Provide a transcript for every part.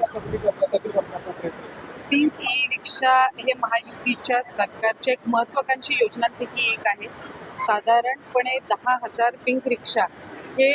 जनतेच्या ई रिक्षा हे महायुतीच्या सरकारच्या एक महत्वाकांक्षी योजनांपैकी एक आहे. साधारणपणे दहा हजार पिंक रिक्षा हे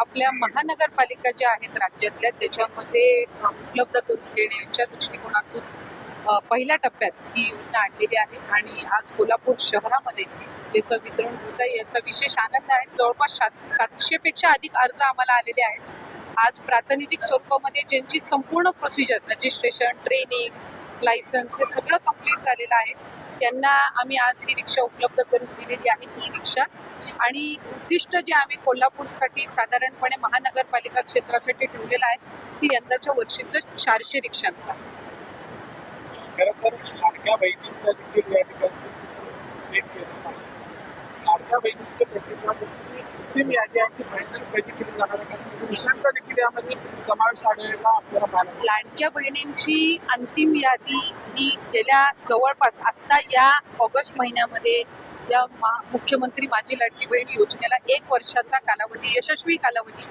आपल्या महानगरपालिका ज्या आहेत राज्यातल्या त्याच्यामध्ये उपलब्ध करून देण्याच्या दृष्टिकोनातून पहिल्या टप्प्यात ही योजना आणलेली आहे. आणि आज कोल्हापूर शहरामध्ये त्याचं वितरण होत आहे. याचा विशेष आनंद आहे. जवळपास सात सातशेपेक्षा अधिक अर्ज आम्हाला आलेले आहेत. आज प्रातिनिधिक स्वरूपामध्ये ज्यांची संपूर्ण प्रोसिजर रजिस्ट्रेशन ट्रेनिंग लायसन्स हे सगळं कंप्लीट झालेलं आहे त्यांना आम्ही आज ही रिक्षा उपलब्ध करून दिलेली आहे ई रिक्षा. आणि उद्दिष्ट जे आम्ही कोल्हापूरसाठी साधारणपणे महानगरपालिका क्षेत्रासाठी ठेवलेलं आहे ती यंदाच्या वर्षीचं चारशे रिक्षांचा खरं तर लाडक्या बहिणींचा देखील या ठिकाणी उल्लेख बहिणींचे पैसे किंवा त्यांची जी अंतिम यादी आहे ती फायनल कधी केली जाणार आहे. कारण पुरुषांचा देखील यामध्ये समावेश आढळलेला आपल्याला पाहायला लाडक्या बहिणींची अंतिम यादी ही गेल्या जवळपास आत्ता या ऑगस्ट महिन्यामध्ये या मा- मुख्यमंत्री माझी लाडकी बहीण योजनेला एक वर्षाचा कालावधी यशस्वी कालावधी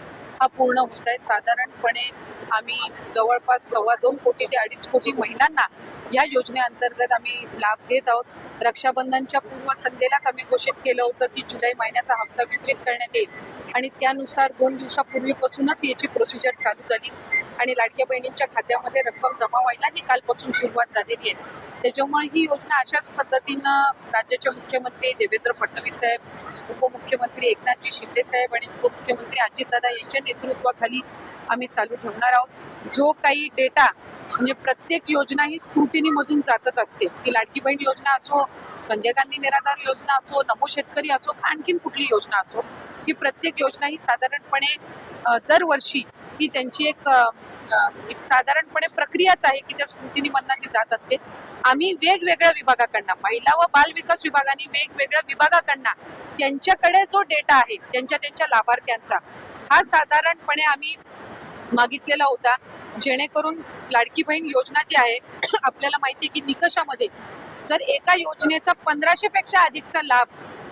हा पूर्ण होत आहे. साधारणपणे आम्ही जवळपास सव्वा दोन कोटी ते अडीच कोटी महिलांना या योजनेअंतर्गत आम्ही लाभ घेत आहोत. रक्षाबंधनच्या पूर्वसंध्येलाच आम्ही घोषित केलं होतं की जुलै महिन्याचा हप्ता वितरित करण्यात येईल. आणि त्यानुसार दोन दिवसापूर्वीपासूनच याची प्रोसिजर चालू झाली. आणि लाडक्या बहिणींच्या खात्यामध्ये रक्कम जमा व्हायला ही कालपासून सुरुवात झालेली आहे. त्याच्यामुळे ही योजना अशाच पद्धतीनं राज्याचे मुख्यमंत्री देवेंद्र फडणवीस साहेब उपमुख्यमंत्री एकनाथजी शिंदे साहेब आणि उपमुख्यमंत्री अजितदादा यांच्या नेतृत्वाखाली आम्ही चालू ठेवणार आहोत. जो काही डेटा म्हणजे प्रत्येक योजना ही स्क्रुटिनीमधून जातच असते. ती लाडकी बहीण योजना असो संजय गांधी निराधार योजना असो नमो शेतकरी असो आणखीन कुठली योजना असो ही प्रत्येक योजना ही साधारणपणे दरवर्षी ही त्यांची एक एक साधारणपणे प्रक्रियाच आहे की त्या स्क्रुटिनी जी जात असते. आम्ही वेगवेगळ्या विभागाकडनं महिला व बाल विकास विभागाने वेगवेगळ्या विभागाकडनं त्यांच्याकडे जो डेटा आहे त्यांच्या त्यांच्या लाभार्थ्यांचा हा साधारणपणे आम्ही मागितलेला होता. जेणेकरून लाडकी बहीण योजना जी आहे आपल्याला माहिती आहे की निकषामध्ये जर एका योजनेचा पंधराशे पेक्षा अधिकचा लाभ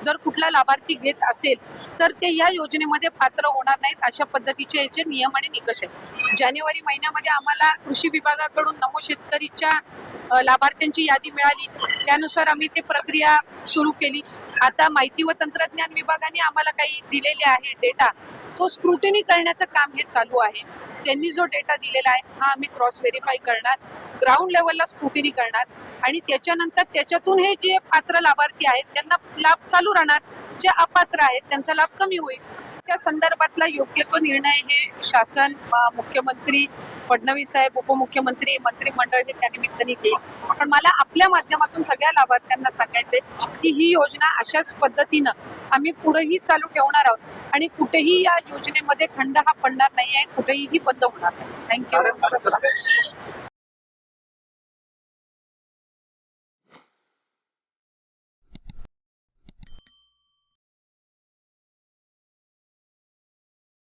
जर कुठला लाभार्थी घेत असेल तर ते या योजनेमध्ये पात्र होणार नाहीत अशा पद्धतीचे याचे नियम आणि निकष आहेत. जानेवारी महिन्यामध्ये आम्हाला कृषी विभागाकडून नमो शेतकरीच्या लाभार्थ्यांची यादी मिळाली. त्यानुसार आम्ही ते प्रक्रिया सुरू केली. आता माहिती व तंत्रज्ञान विभागाने आम्हाला काही दिलेले आहे डेटा तो स्क्रुटिनी करण्याचं काम हे चालू आहे. त्यांनी जो डेटा दिलेला आहे हा आम्ही क्रॉस व्हेरीफाय करणार. ग्राउंड लेवलला स्क्रुटिनी करणार. आणि त्याच्यानंतर त्याच्यातून हे जे पात्र लाभार्थी आहेत त्यांना लाभ चालू राहणार. जे अपात्र आहेत त्यांचा लाभ कमी होईल. त्या संदर्भातला योग्य तो निर्णय हे शासन मुख्यमंत्री फडणवीस साहेब उपमुख्यमंत्री मंत्रिमंडळ हे त्या निमित्ताने घेईल पण मला आपल्या माध्यमातून सगळ्या लाभार्थ्यांना सांगायचंय की ही योजना अशाच पद्धतीनं आम्ही पुढेही चालू ठेवणार आहोत आणि कुठेही या योजनेमध्ये खंड हा पडणार नाही आहे कुठेही बंद होणार नाही. थँक्यू